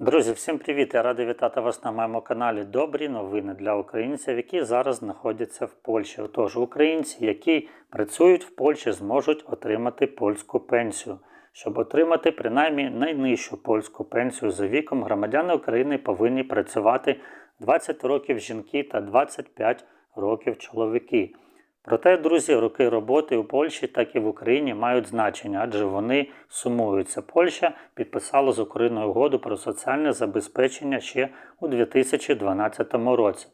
Друзі, всім привіт! Я радий вітати вас на моєму каналі Добрі новини для українців, які зараз знаходяться в Польщі. Отож, українці, які працюють в Польщі, зможуть отримати польську пенсію. Щоб отримати принаймні найнижчу польську пенсію за віком, громадяни України повинні працювати 20 років жінки та 25 років чоловіки. Проте, друзі, роки роботи у Польщі, так і в Україні мають значення, адже вони сумуються. Польща підписала з Україною угоду про соціальне забезпечення ще у 2012 році.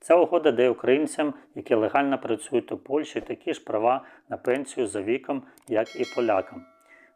Ця угода дає українцям, які легально працюють у Польщі, такі ж права на пенсію за віком, як і полякам.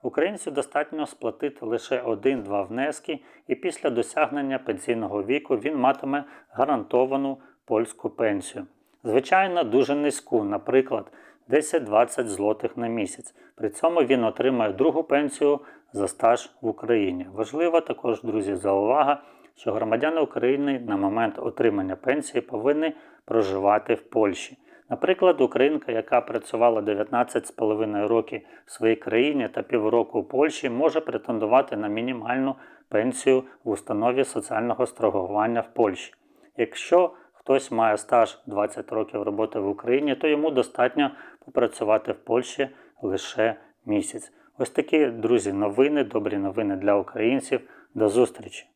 Українцю достатньо сплатити лише один-два внески, і після досягнення пенсійного віку він матиме гарантовану польську пенсію. Звичайно, дуже низьку, наприклад, 10-20 злотих на місяць. При цьому він отримає другу пенсію за стаж в Україні. Важливо також, друзі, заувага, що громадяни України на момент отримання пенсії повинні проживати в Польщі. Наприклад, українка, яка працювала 19,5 років в своїй країні та півроку у Польщі, може претендувати на мінімальну пенсію в установі соціального страхування в Польщі. Якщо хтось має стаж 20 років роботи в Україні, то йому достатньо попрацювати в Польщі лише місяць. Ось такі, друзі, новини, добрі новини для українців. До зустрічі!